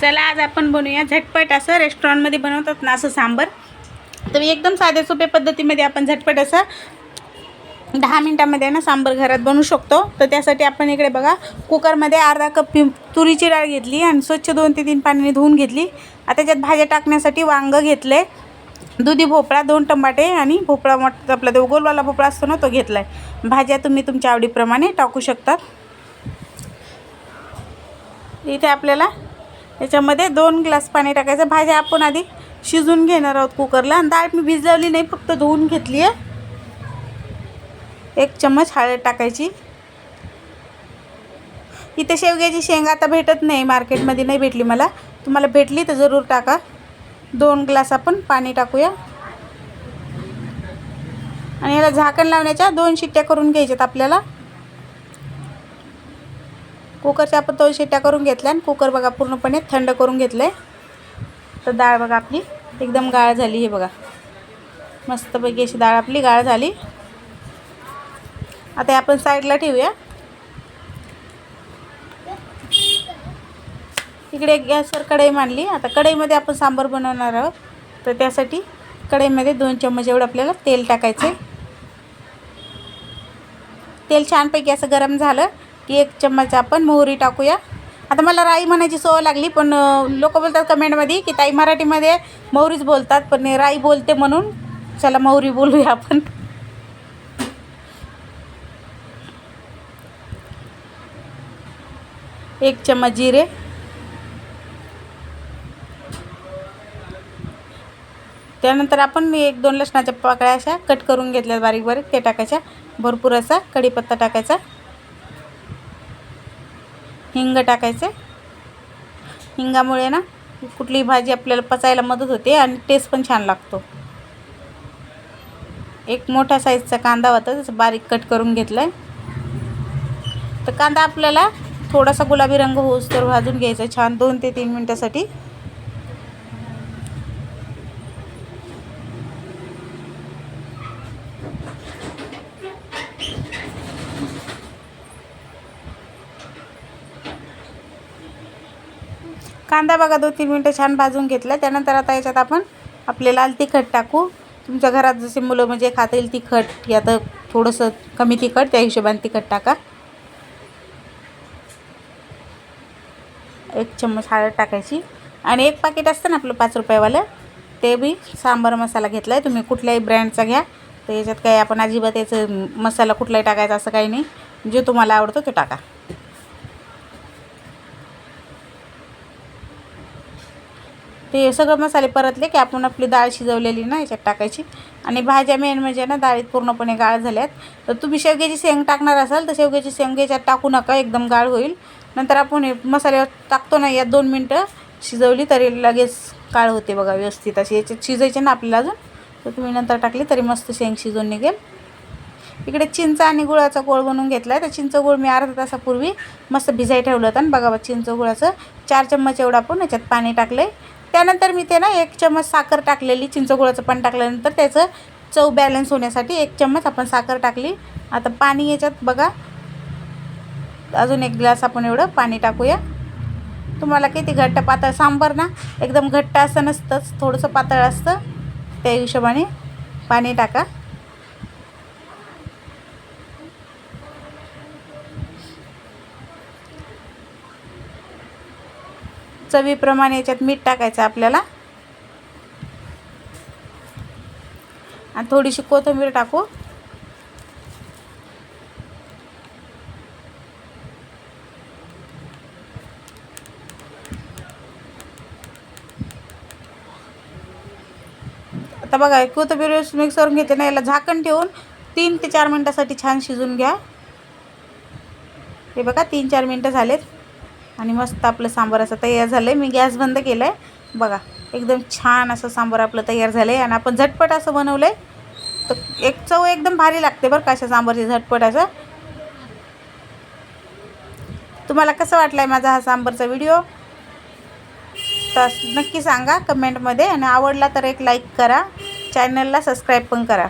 चला आज आपण बनवूया झटपट. असं रेस्टॉरंटमध्ये बनवतात ना असं सांबर. तर एकदम साध्या सोप्या पद्धतीमध्ये आपण झटपट असं दहा मिनटामध्ये ना सांबर घरात बनवू शकतो. तर त्यासाठी आपण इकडे बघा कुकरमध्ये अर्धा कप तुरीची डाळ घेतली आणि स्वच्छ दोन ते तीन पाण्याने धुवून घेतली. आता त्याच्यात भाज्या टाकण्यासाठी वांगं घेतले दुधी भोपळा दोन टमाटे आणि भोपळा मोठ आपला तो गोलवाला भोपळा असतो ना तो घेतला आहे भाज्या तुम्ही तुमच्या आवडीप्रमाणे टाकू शकतात इथे आपल्याला याच्यामध्ये दोन ग्लास पाणी टाकायचं. भाज्या आपण आधी शिजून घेणार आहोत कुकरला. आणि डाळ मी भिजवली नाही फक्त धुवून घेतली आहे. एक चम्मच हळद टाकायची. इथे शेवग्याची शेंगा आता भेटत नाही मार्केटमध्ये नाही भेटली मला. तुम्हाला भेटली तर जरूर टाका. दोन ग्लास आपण पाणी टाकूया. आणि याला झाकण लावण्याच्या दोन शिट्ट्या करून घ्यायच्यात आपल्याला. कुकरच्या आपण दोन शिट्ट्या करून घेतल्या आणि कुकर बघा पूर्णपणे थंड करून घेतलं आहे तर डाळ बघा आपली एकदम गाळ झाली हे बघा. मस्तपैकी अशी डाळ आपली गाळ झाली. आता आपण साईडला ठेवूया. इकडे गॅसवर कढई मांडली. आता कढईमध्ये आपण सांबार बनवणार आहोत. तर त्यासाठी कढईमध्ये दोन चम्मच एवढं आपल्याला तेल टाकायचं तेल छानपैकी असं गरम झालं. की एक चम्मच आपण मोहरी टाकूया. आता मला राई म्हणायची सवय लागली पण लोक बोलतात कमेंटमध्ये की ताई मराठीमध्ये मोहरीच बोलतात पण राई बोलते म्हणून चला मोहरी बोलूया आपण. एक चम्मच जिरे. त्यानंतर आपण एक दोन लसणाच्या पाकळ्या अशा कट करून घेतल्या बारीक बारीक ते टाकायच्या. भरपूर असा कढीपत्ता टाकायचा. हिंग टाकायचं. हिंगामुळे ना कुठलीही भाजी आपल्याला पचायला मदत होते आणि टेस्ट पण छान लागतो. एक मोठा साईजचा कांदा होता त्याचं बारीक कट करून घेतला आहे तर कांदा आपल्याला थोडासा गुलाबी रंग होऊस तर भाजून घ्यायचा छान दोन ते तीन मिनटासाठी. कांदा बघा दोन तीन मिनटं छान भाजून घेतला. त्यानंतर आता याच्यात आपण आपले लाल तिखट टाकू. तुमच्या घरात जसे मुलं म्हणजे खाता येईल तिखट या तर थोडंसं कमी तिखट त्या हिशोबाने तिखट टाका. एक चम्मच हळद टाकायची. आणि एक पाकिट असतं ना आपलं पाच रुपयावालं ते बी सांबार मसाला घेतला आहे तुम्ही कुठल्याही ब्रँडचा घ्या. तर याच्यात काही आपण अजिबात याचं मसाला कुठलाही टाकायचा असं काही नाही. जे तुम्हाला आवडतो तो टाका. ते सगळं मसाले परतले की आपण आपली डाळ शिजवलेली ना याच्यात टाकायची. आणि भाज्या मेन म्हणजे ना डाळीत पूर्णपणे गाळ झाल्यात. तर तुम्ही शेवग्याची शेंग टाकणार असाल तर शेवग्याची शेंग याच्यात टाकू नका एकदम गाळ होईल. नंतर आपण हे मसाल्यावर टाकतो ना यात दोन मिनटं शिजवली तरी लगेच काळ होते बघा व्यवस्थित. अशी याच्यात शिजायचे ना आपल्याला अजून. तर तुम्ही नंतर टाकली तरी मस्त शेंग शिजून निघेल. इकडे चिंच आणि गुळाचा गोळ बनवून घेतला आहे तर चिंच गुळ मी अर्धा तासापूर्वी मस्त भिजाई ठेवलं होतं. आणि बघा बा चिंच गुळाचं चार चम्मच एवढं आपण याच्यात पाणी टाकलं आहे त्यानंतर मी ते ना एक चम्मच साखर टाकलेली चिंचगुळाचं पण टाकल्यानंतर त्याचं चव बॅलन्स होण्यासाठी एक चम्मच आपण साखर टाकली. आता पाणी याच्यात बघा. अजून एक ग्लास आपण एवढं पाणी टाकूया. तुम्हाला किती घट्ट पातळ सांबर ना एकदम घट्ट असं नसतंच थोडंसं पातळ असतं. त्या हिशोबाने पाणी टाका. चवीप्रमाणे याच्यात मीठ टाकायचं आपल्याला. आणि थोडीशी कोथिंबीर टाकू. आता बघा कोथिंबीर मिक्स करून घेते ना याला झाकण ठेवून तीन ते चार मिनटासाठी छान शिजून घ्या. हे बघा तीन चार मिनटं झालेत. आणि मस्त आपलं सांबार असं तयार झालं आहे मी गॅस बंद केलं आहे बघा एकदम छान असं सांबार आपलं तयार झालं आहे आणि आपण झटपट असं बनवलं आहे तर एक चव एकदम भारी लागते बरं का अशा सांबारची झटपट असं. तुम्हाला कसं वाटलं आहे माझा हा सांबारचा व्हिडिओ? तर नक्की सांगा कमेंटमध्ये आणि आवडला तर एक लाईक करा. चॅनलला सबस्क्राईब पण करा.